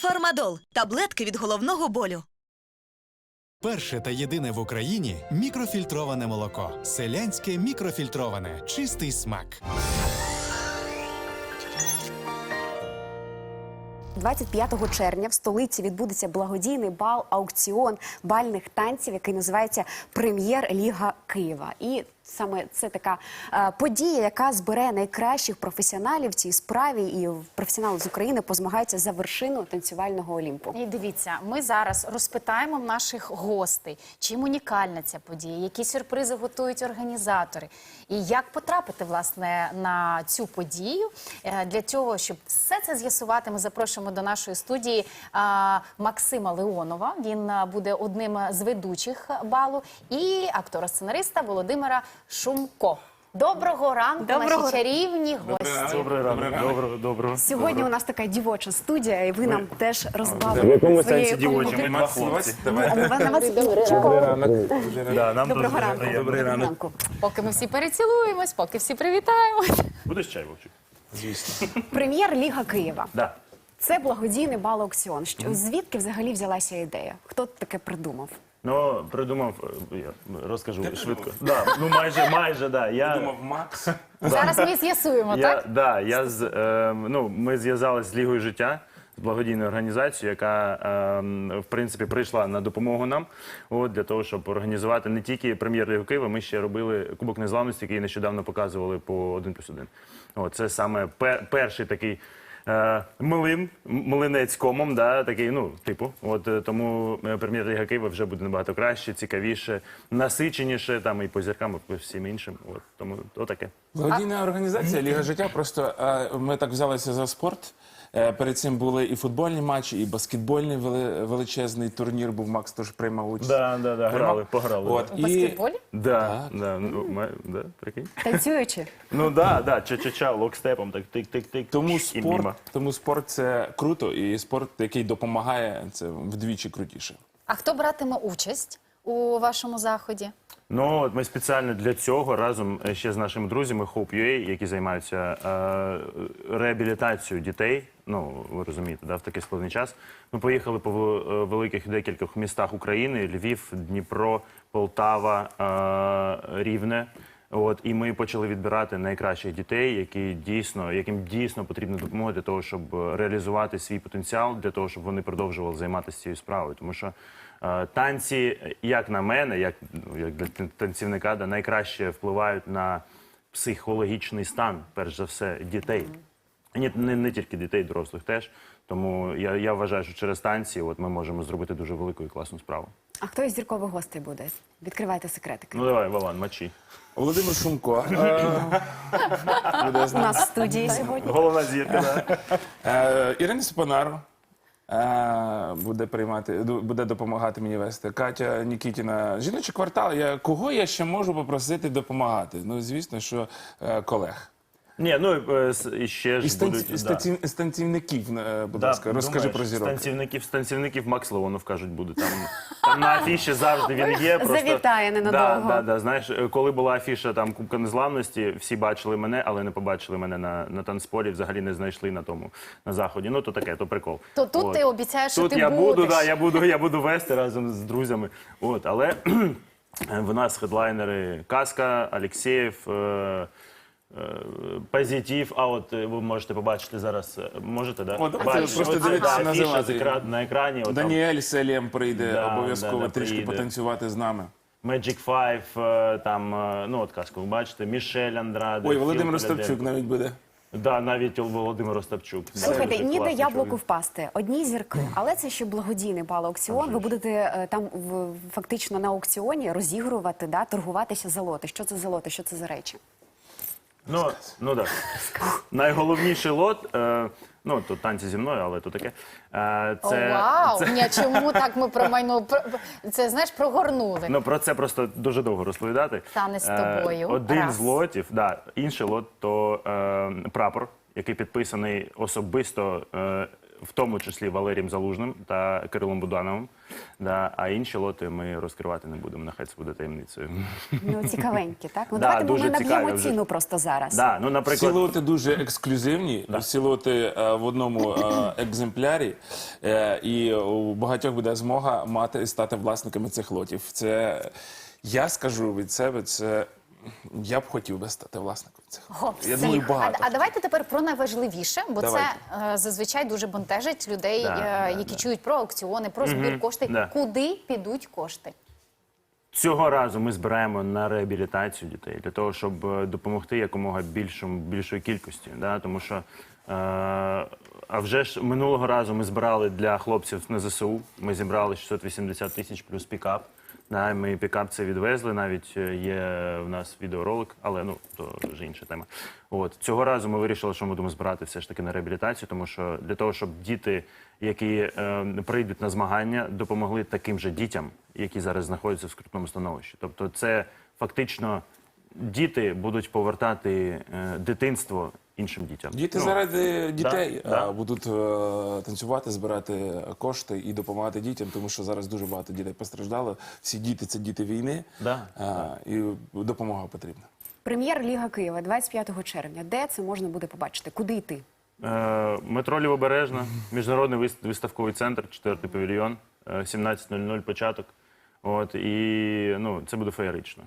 Фармадол таблетки від головного болю. Перше та єдине в Україні мікрофільтроване молоко. Селянське мікрофільтроване. Чистий смак. 25 червня в столиці відбудеться благодійний бал аукціон бальних танців, який називається Прем'єр-ліга Києва. І саме це така е, подія, яка збере найкращих професіоналів в цій справі, і професіонали з України позмагаються за вершину танцювального олімпу. І дивіться, ми зараз розпитаємо наших гостей, чим унікальна ця подія, які сюрпризи готують організатори, і як потрапити власне на цю подію. Е, Для цього, щоб все це з'ясувати, ми запрошуємо до нашої студії Максима Леонова. Він буде одним з ведучих балу, і актора-сценариста Володимира Шумко. Доброго ранку, Доброго наші чарівні гості. Добрий ранок. Доброго, доброго. Сьогодні у нас така дівоча студія, і ви нам теж В розбавили якому сенсі дівочі? Ми два хлопці. Да, нам Доброго ранку. Добрий ранок. ранку. Поки ми всі перецілуємось, поки всі привітаємось. Будеш чай, Вовчик? Прем'єр-ліга Києва. Да. Це благодійний бал аукціон. Що звідки взагалі взялася ідея? Хто таке придумав? Ну, придумав, е, я розкажу швидко. Да, ну майже, майже, да. Я, Думав, Макс. Зараз ми з'ясуємо, я, так? да, я з, е, ну, ми зв'язалися з Лігою життя, з благодійною організацією, яка е, в принципі прийшла на допомогу нам от, для того, щоб організувати не тільки прем'єр-лігу Києва, ми ще робили Кубок Незламності, який нещодавно показували по 1 плюс 1. От, це саме пер, перший такий. Е, Млин, млинець комом, да, такий, ну, типу. От е, тому е, прем'єр-ліга Києва вже буде набагато краще, цікавіше, насиченіше, там і по зіркам, і по всім іншим. От, тому отаке. Благодійна організація Ліга життя. Просто е, ми так взялися за спорт. Е, Перед цим були і футбольні матчі, і баскетбольний величезний турнір був. Макс теж приймав участь. Да, да, да, грали, пограли. От, У баскетболі? Да, да, ну, ма- да, прикинь. Танцюючи? Ну да, да, ча-ча-ча, локстепом, так тик-тик-тик. Тому і спорт, тому спорт це круто, і спорт, який допомагає, це вдвічі крутіше. А хто братиме участь у вашому заході? Ну, от ми спеціально для цього разом е, ще з нашими друзями Hope.ua, які займаються е, реабілітацією дітей. Ну, ви розумієте, да, в такий складний час. Ми поїхали по е, великих декількох містах України: Львів, Дніпро, Полтава, е, Рівне. От і ми почали відбирати найкращих дітей, які дійсно, яким дійсно потрібна допомога для того, щоб е, реалізувати свій потенціал, для того, щоб вони продовжували займатися цією справою. Тому що танці, е, як на мене, як, ну, як для танцівника, да, найкраще впливають на психологічний стан, перш за все, дітей. Ні, не, не тільки дітей, дорослих теж. Тому я, я вважаю, що через танці от ми можемо зробити дуже велику і класну справу. А хто із зіркових гостей буде? Відкривайте секретики. Ну давай, Вован, мочи. Володимир Шумко е, У нас в студії сьогодні. Головна зірка. Е, Ірина Степанаро е, буде приймати, буде допомагати мені вести. Катя Нікітіна. Жіночий квартал. Я, кого я ще можу попросити допомагати? Ну, звісно, що е, колег. Ні, ну е, і ще І ж станці, будуть. да. станці- станцівників, е, будь Да, ласка, розкажи думаєш, про зірок. Станцівників, станцівників Макс Леонов, кажуть, буде. Там, там на афіші завжди він є. Просто, Завітає ненадовго. Да, да, да, знаєш, е, коли була афіша там Кубка Незламності, всі бачили мене, але не побачили мене на, на танцполі, взагалі не знайшли на тому, на заході. Ну, то таке, то прикол. То тут От. ти обіцяєш, що Тут ти я будеш. буду, да, я буду, я буду вести разом з друзями. От, але в нас хедлайнери Каска, Алєксєєв, е, Позитив. А от е, ви можете побачити зараз. е, Можете, да? О, давайте Бачите, просто оце, дивитися, да, афіша з екра- на екрані. от там Даніель Селєм прийде Да, обов'язково да, да, трішки приїде. потанцювати з нами. Magic Five, е, там, е, ну от казку, ви бачите, Мішель Андраде. Ой, Філ Володимир. Остапчук навіть буде. Да, навіть Володимир Остапчук. Слухайте, дуже ніде класний яблуку чоловік. впасти. Одні зірки, але це ще благодійний бал аукціон. Ви будете е, там в, фактично на аукціоні розігрувати, да, торгуватися за лоти. Що це за лоти? Що це за речі? Ну, ну так. Найголовніший лот, е, ну тут танці зі мною, але то таке. Е, О, це, вау! це, Ні, чому так ми про майно про- це знаєш прогорнули? ну, про це просто дуже довго розповідати. Стане з Е, тобою. один Раз. з лотів, да, інший лот то е, прапор, який підписаний особисто е, в тому числі Валерієм Залужним та Кирилом Будановим. Да, а інші лоти ми розкривати не будемо. Нехай це буде таємницею. Ну, цікавенькі, так? Ну, Да, давайте дуже ми наб'ємо ціну просто зараз. Да, ну, наприклад, Всі лоти дуже ексклюзивні. Всі лоти е, в одному е, екземплярі, е, і у багатьох буде змога мати стати власниками цих лотів. Це я скажу від себе, це я б хотів би стати власником цих О. Я думаю, багато. А, а давайте тепер про найважливіше, бо Давайте. це е, зазвичай дуже бентежить людей, Да, е, да, які да. чують про аукціони, про збір коштів. да. Куди підуть кошти? Цього разу ми збираємо на реабілітацію дітей для того, щоб е, допомогти якомога більшому більшої кількості. Да? Тому що е, а вже ж минулого разу ми збирали для хлопців на ЗСУ. Ми зібрали 680 тисяч плюс пікап. Да, ми пікап це відвезли. Навіть е, є в нас відеоролик, але ну то вже інша тема. От цього разу ми вирішили, що ми будемо збирати все ж таки на реабілітацію, тому що для того, щоб діти, які е, прийдуть на змагання, допомогли таким же дітям, які зараз знаходяться в скрутному становищі. Тобто, це фактично діти будуть повертати е, дитинство іншим дітям. Діти Ну, заради дітей да. е, будуть е, танцювати, збирати кошти і допомагати дітям, тому що зараз дуже багато дітей постраждало. Всі діти це діти війни, Да, е, і допомога потрібна. Прем'єр-ліга Києва 25 червня. Де це можна буде побачити? Куди йти? Е, Метро Лівобережна, міжнародний виставковий центр, четвертий павільйон, е, 17.00 початок. От і ну це буде феєрично.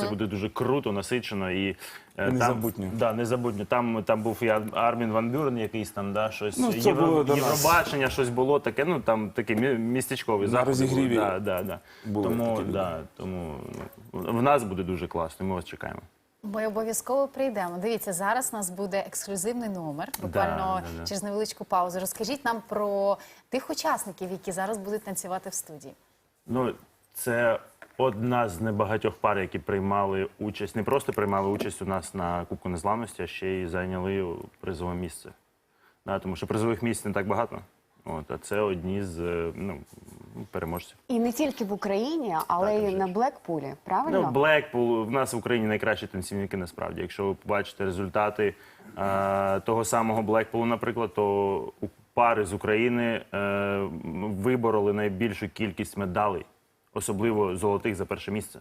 Це буде дуже круто, насичено і е, незабутньо. Там, да, незабутньо. Там, там був і Армін Ван Бюрен, якийсь там, да, щось Ну, це було до нас. Євробачення, щось було таке. Ну там таке мі- містечковий На заход. розігріві Да, да, да. були Тому, такі да, тому в нас буде дуже класно. Ми вас чекаємо. Ми обов'язково прийдемо. Дивіться, зараз у нас буде ексклюзивний номер. Буквально да, да. через невеличку паузу. Розкажіть нам про тих учасників, які зараз будуть танцювати в студії. Ну, це одна з небагатьох пар, які приймали участь, не просто приймали участь у нас на Кубку Незламності, а ще й зайняли призове місце. Да, тому що призових місць не так багато. От, а це одні з е, ну, переможців. І не тільки в Україні, але Так, й на. Блекпулі. Правильно? Ну, Блекпул, в нас в Україні найкращі танцівники насправді. Якщо ви побачите результати е, того самого Блекпулу, наприклад, то у пари з України е, вибороли найбільшу кількість медалей, особливо золотих за перше місце.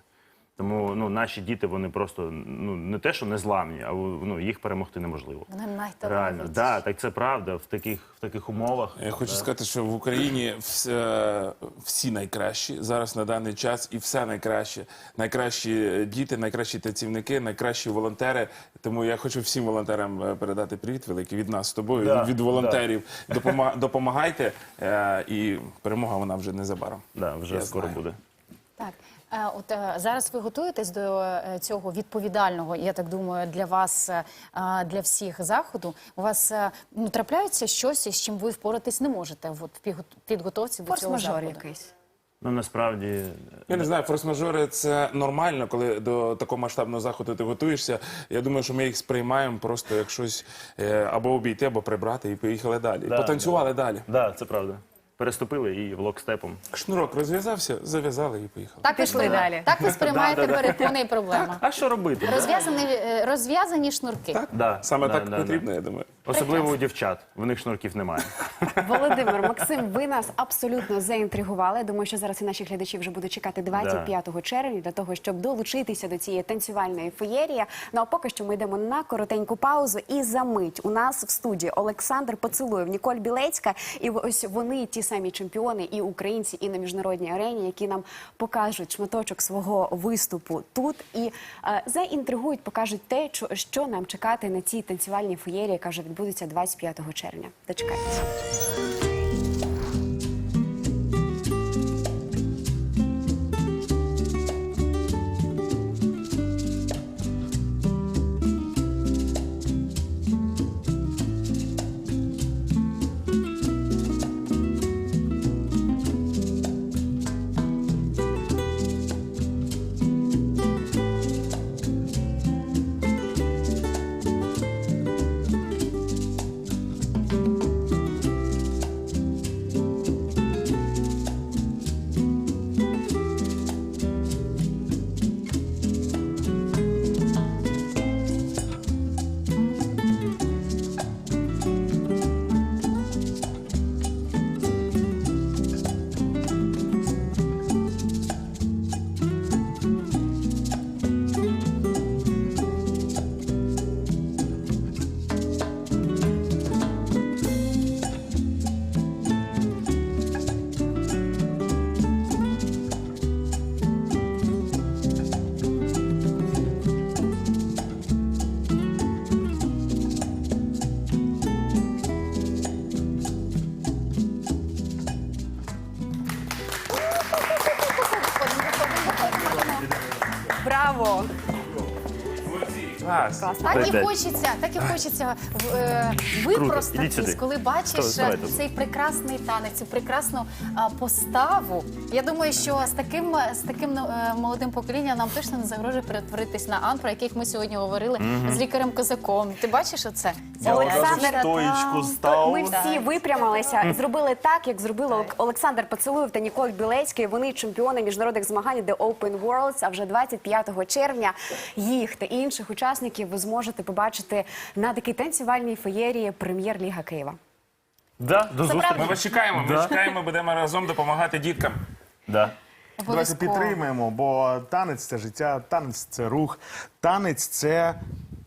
Тому ну, наші діти вони просто ну не те, що незламні, а ну, їх перемогти неможливо. Вони Реально, да, так це правда. В таких в таких умовах. Я хочу сказати, що в Україні все, всі найкращі зараз на даний час, і все найкраще. Найкращі діти, найкращі танцівники, найкращі волонтери. Тому я хочу всім волонтерам е, передати привіт великий від нас з тобою, Да, від волонтерів. Допома- допомагайте, е, і перемога вона вже незабаром. Да, вже Я скоро знаю. буде. Так, от е, зараз ви готуєтесь до е, цього відповідального, я так думаю, для вас, е, для всіх заходу. У вас е, ну, трапляється щось, з чим ви впоратись не можете от, в підготовці до цього заходу? якийсь. Ну насправді Я не знаю, форс-мажори це нормально, коли до такого масштабного заходу ти готуєшся. Я думаю, що ми їх сприймаємо просто як щось е, або обійти, або прибрати, і поїхали далі. Да, Потанцювали далі. да, це правда. Переступили і в локстепом. Шнурок розв'язався, зав'язали і поїхали. Так Пішли сприйма- далі. Так ви сприймаєте перепони і проблеми. А що робити? Розв'язані, е, розв'язані шнурки. Да, Саме да, так да, потрібно, да. я думаю. Особливо у дівчат. В них шнурків немає. Володимир, Максим, ви нас абсолютно заінтригували. Я Думаю, що зараз і наші глядачі вже будуть чекати 25 червня для того, щоб долучитися до цієї танцювальної феєрії. Ну а поки що ми йдемо на коротеньку паузу. І за мить у нас в студії Олександр Поцілуєв, Ніколь Білецька. І ось вони ті самі чемпіони, і українці, і на міжнародній арені, які нам покажуть шматочок свого виступу тут і е, заінтригують, покажуть те, що- нам чекати на цій танцювальній фуєрі, яка вже відбудеться 25 червня. Дочекайтеся. Клас. Клас. Так і хочеться, так і хочеться в- е, Ідіть випростатись, коли бачиш Хто? Давайте. е, цей прекрасний танець, цю прекрасну а, поставу. Я думаю, що з таким з таким е, молодим поколінням нам точно не загрожує перетворитись на Ан, про яких ми сьогодні говорили з лікарем козаком. Ти бачиш оце? Ця Олександр, красота. стоїчку став. Ми всі випрямилися, зробили так, як зробили Олек- Олександр Поцелуєв та Ніколь Білецький. Вони чемпіони міжнародних змагань The Open Worlds. А вже 25 червня їх та інших учасників ви зможете побачити на такій танцювальній феєрії Прем'єр-ліга Києва. Да, до зустрічі. Ми вас чекаємо. Ми чекаємо, будемо разом допомагати діткам. Да. Давайте Обов'язково. підтримаємо, бо танець це життя, танець це рух, танець це,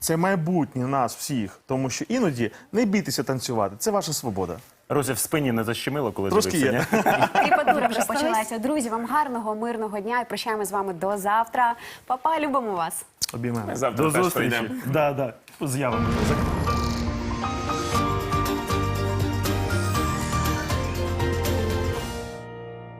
це майбутнє нас всіх. Тому що іноді не бійтеся танцювати, це ваша свобода. Розі в спині не защемило, коли Трошки дивився, є. ні? Кріпатура вже почалася. Друзі, вам гарного, мирного дня і прощаємо з вами до завтра. Папа, любимо вас. Обіймемо. Завтра До теж зустрічі. прийдемо. Да, да.